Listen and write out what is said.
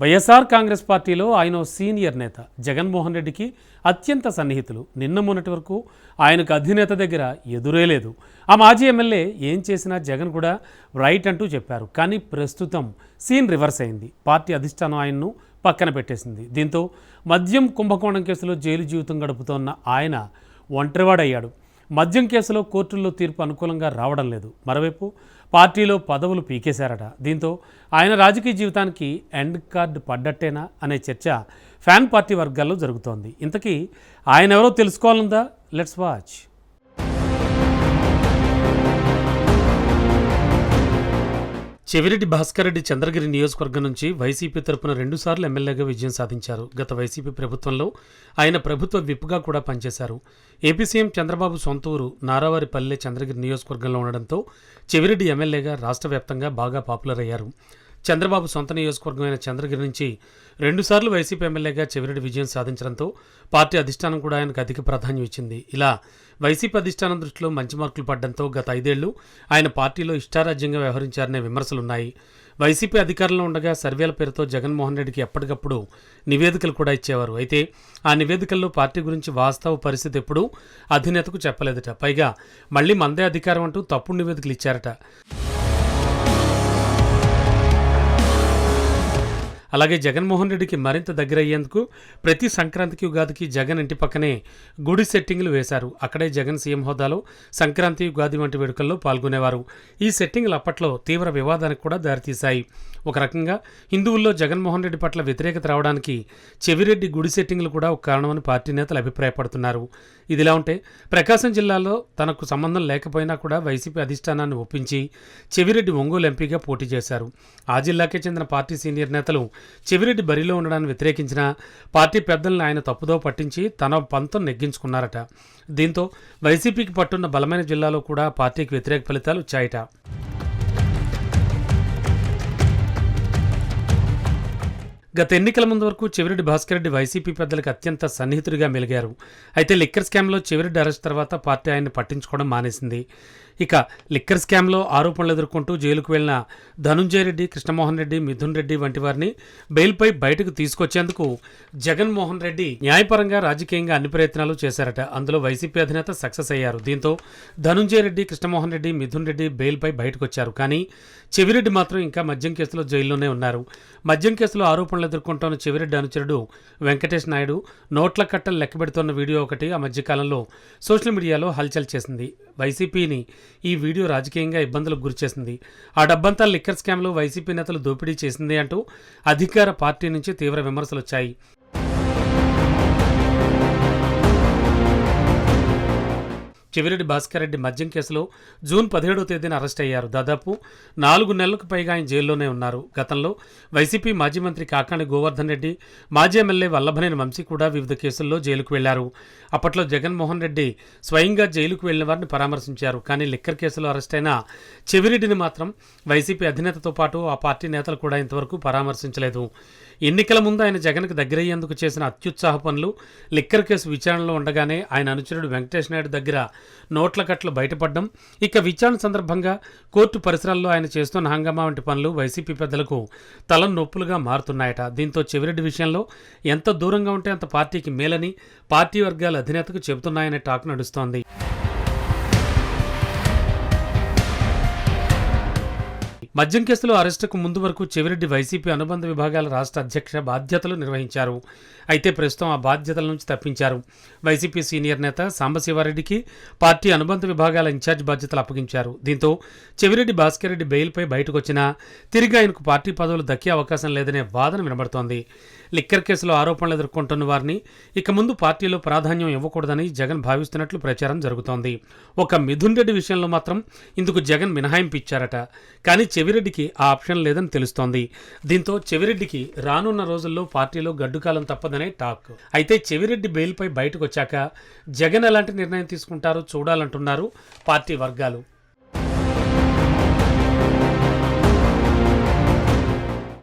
వైఎస్ఆర్ కాంగ్రెస్ పార్టీలో ఆయన ఓ సీనియర్ నేత. జగన్మోహన్ రెడ్డికి అత్యంత సన్నిహితులు. నిన్న మొన్నటి వరకు ఆయనకు అధినేత దగ్గర ఎదురే లేదు. ఆ మాజీ ఎమ్మెల్యే ఏం చేసినా జగన్ కూడా రైట్ అంటూ చెప్పారు. కానీ ప్రస్తుతం సీన్ రివర్స్ అయింది. పార్టీ అధిష్టానం ఆయన్ను పక్కన పెట్టేసింది. దీంతో మద్యం కుంభకోణం కేసులో జైలు జీవితం గడుపుతోన్న ఆయన ఒంటరివాడయ్యాడు. మద్యం కేసులో కోర్టుల్లో తీర్పు అనుకూలంగా రావడం లేదు. మరోవైపు పార్టీలో పదవులు పీకేశారట. దీంతో ఆయన రాజకీయ జీవితానికి ఎండ్ కార్డ్ పడ్డట్టేనా అనే చర్చ ఫ్యాన్ పార్టీ వర్గాల్లో జరుగుతోంది. ఇంతకీ ఆయన ఎవరో తెలుసుకోవాలందా? Let's watch. చెవిరెడ్డి భాస్కర్ రెడ్డి చంద్రగిరి నియోజకవర్గం నుంచి వైసీపీ తరపున రెండుసార్లు ఎమ్మెల్యేగా విజయం సాధించారు. గత వైసీపీ ప్రభుత్వంలో ఆయన ప్రభుత్వ విప్గా కూడా పనిచేశారు. ఏపీ సీఎం చంద్రబాబు సొంత ఊరు నారావారిపల్లె చంద్రగిరి నియోజకవర్గంలో ఉండడంతో చెవిరెడ్డి ఎమ్మెల్యేగా రాష్ట్ర వ్యాప్తంగా బాగా పాపులర్ అయ్యారు. చంద్రబాబు సొంత నియోజకవర్గమైన చంద్రగిరి నుంచి రెండుసార్లు వైసీపీ ఎమ్మెల్యేగా చెవిరెడ్డి విజయం సాధించడంతో పార్టీ అధిష్టానం కూడా ఆయనకు అధిక ప్రాధాన్యం ఇచ్చింది. ఇలా వైసీపీ అధిష్టానం దృష్టిలో మంచి మార్కులు పడడంతో గత ఐదేళ్ళు ఆయన పార్టీలో ఇష్టారాజ్యంగా వ్యవహరించారనే విమర్శలున్నాయి. వైసీపీ అధికారంలో ఉండగా సర్వేల పేరుతో జగన్మోహన్ రెడ్డికి ఎప్పటికప్పుడు నివేదికలు కూడా ఇచ్చేవారు. అయితే ఆ నివేదికల్లో పార్టీ గురించి వాస్తవ పరిస్థితి ఎప్పుడూ అధినేతకు చెప్పలేదట. పైగా మళ్ళీ మందే అధికారం అంటూ తప్పుడు నివేదికలు ఇచ్చారట. అలాగే జగన్మోహన్ రెడ్డికి మరింత దగ్గరయ్యేందుకు ప్రతి సంక్రాంతికి ఉగాదికి జగన్ ఇంటి పక్కనే గుడి సెట్టింగ్లు వేశారు. అక్కడే జగన్ సీఎం హోదాలో సంక్రాంతి ఉగాది వంటి వేడుకల్లో పాల్గొనేవారు. ఈ సెట్టింగ్లు అప్పట్లో తీవ్ర వివాదానికి కూడా దారితీశాయి. ఒక రకంగా హిందువుల్లో జగన్మోహన్ రెడ్డి పట్ల వ్యతిరేకత రావడానికి చెవిరెడ్డి గుడి సెట్టింగ్లు కూడా ఒక కారణమని పార్టీ నేతలు అభిప్రాయపడుతున్నారు. ఇదిలా ఉంటే ప్రకాశం జిల్లాలో తనకు సంబంధం లేకపోయినా కూడా వైసీపీ అధిష్టానాన్ని ఒప్పించి చెవిరెడ్డి ఒంగోలు ఎంపీగా పోటీ చేశారు. ఆ జిల్లాకే చెందిన పార్టీ సీనియర్ నేతలు చెవిరెడ్డి బరిలో ఉండడాన్ని వ్యతిరేకించిన పార్టీ పెద్దల్ని ఆయన తప్పుదో పట్టించి తన పంతం నెగ్గించుకున్నారట. దీంతో వైసీపీకి పట్టున్న బలమైన జిల్లాలో కూడా పార్టీకి వ్యతిరేక ఫలితాలు వచ్చాయట. గత ఎన్నికల ముందు వరకు చెవిరెడ్డి భాస్కర్ రెడ్డి వైసీపీ పెద్దలకు అత్యంత సన్నిహితుడిగా మెలిగారు. అయితే లిక్కర్ స్కామ్లో చెవిరెడ్డి అరెస్ట్ తర్వాత పార్టీ ఆయన్ని పట్టించుకోవడం మానేసింది. ఇక లిక్కర్ స్కామ్లో ఆరోపణలు ఎదుర్కొంటూ జైలుకు వెళ్ళిన ధనుంజయ రెడ్డి కృష్ణమోహన్ రెడ్డి మిథున్ రెడ్డి వంటి వారిని బెయిల్పై బయటకు తీసుకొచ్చేందుకు జగన్మోహన్ రెడ్డి న్యాయపరంగా రాజకీయంగా అన్ని ప్రయత్నాలు చేశారట. అందులో వైసీపీ అధినేత సక్సెస్ అయ్యారు. దీంతో ధనుంజయ రెడ్డి కృష్ణమోహన్ రెడ్డి మిథున్ రెడ్డి బెయిల్పై బయటకు వచ్చారు. కానీ చెవిరెడ్డి మాత్రం ఇంకా మద్యం కేసులో జైల్లోనే ఉన్నారు. మద్యం కేసులో ఆరోపణలు ఎదుర్కొంటున్న చెవిరెడ్డి అనుచరుడు వెంకటేష్ నాయుడు నోట్ల కట్టలు లెక్కబెడుతున్న వీడియో ఒకటి ఆ మధ్యకాలంలో సోషల్ మీడియాలో హల్చల్ చేసింది. వైసీపీని ఈ వీడియో రాజకీయంగా ఇబ్బందులకు గురిచేసింది ఆ డబ్బంతా లిక్కర్ స్కామ్లో వైసీపీ నేతలు దోపిడీ చేసింది అంటూ అధికార పార్టీ నుంచి తీవ్ర విమర్శలు వచ్చాయి చెవిరెడ్డి భాస్కర్ రెడ్డి మద్యం కేసులో జూన్ పదిహేడో తేదీన అరెస్ట్ అయ్యారు. దాదాపు నాలుగు నెలలకు పైగా ఆయన జైల్లోనే ఉన్నారు. గతంలో వైసీపీ మాజీ మంత్రి కాకాణి గోవర్ధన్ రెడ్డి మాజీ ఎమ్మెల్యే వల్లభనేని వంశీ కూడా వివిధ కేసుల్లో జైలుకు వెళ్ళారు. అప్పట్లో జగన్మోహన్ రెడ్డి స్వయంగా జైలుకు వెళ్ళిన వారిని పరామర్శించారు. కానీ లిక్కర్ కేసులో అరెస్ట్ అయిన చెవిరెడ్డిని మాత్రం వైసీపీ అధినేతతో పాటు ఆ పార్టీ నేతలు కూడా ఇంతవరకు పరామర్శించలేదు. ఎన్నికల ముందు ఆయన జగన్కు దగ్గరయ్యేందుకు చేసిన అత్యుత్సాహ పనులు లిక్కర్ కేసు విచారణలో ఉండగానే ఆయన అనుచరుడు వెంకటేష్ నాయుడు దగ్గర నోట్ల కట్లు బయటపడడం. ఇక విచారణ సందర్భంగా కోర్టు పరిసరాల్లో ఆయన చేస్తున్న హంగామా వంటి పనులు వైసీపీ పెద్దలకు తలం నొప్పులుగా మారుతున్నాయట. దీంతో చెవిరెడ్డి విషయంలో ఎంత దూరంగా ఉంటే అంత పార్టీకి మేలని పార్టీ వర్గాల అధినేతకు చెబుతున్నాయనే టాక్ నడుస్తోంది. మద్యం కేసులో అరెస్టుకు ముందు వరకు చెవిరెడ్డి వైసీపీ అనుబంధ విభాగాల రాష్ట్ర అధ్యక్ష బాధ్యతలు నిర్వహించారు. అయితే ప్రస్తుతం ఆ బాధ్యతల నుంచి తప్పించారు. వైసీపీ సీనియర్ నేత సాంబశివారెడ్డికి పార్టీ అనుబంధ విభాగాల ఇన్ఛార్జ్ బాధ్యతలు అప్పగించారు. దీంతో చెవిరెడ్డి భాస్కర్ రెడ్డి బెయిల్పై బయటకు వచ్చినా తిరిగి ఆయనకు పార్టీ పదవులు దక్కే అవకాశం లేదనే వాదన వినబడుతోంది. లిక్కర్ కేసులో ఆరోపణలు ఎదుర్కొంటున్న వారిని ఇక ముందు పార్టీలో ప్రాధాన్యం ఇవ్వకూడదని జగన్ భావిస్తున్నట్లు ప్రచారం జరుగుతోంది. ఒక మిథున్ రెడ్డి విషయంలో మాత్రం ఇందుకు జగన్ మినహాయింపు ఇచ్చారట. కానీ చెవిరెడ్డికి ఆ ఆప్షన్ లేదని తెలుస్తోంది. దీంతో చెవిరెడ్డికి రానున్న రోజుల్లో పార్టీలో గడ్డుకాలం తప్పదనే టాక్. అయితే చెవిరెడ్డి బెయిల్పై బయటకు వచ్చాక జగన్ ఎలాంటి నిర్ణయం తీసుకుంటారో చూడాలంటున్నారు పార్టీ వర్గాలు.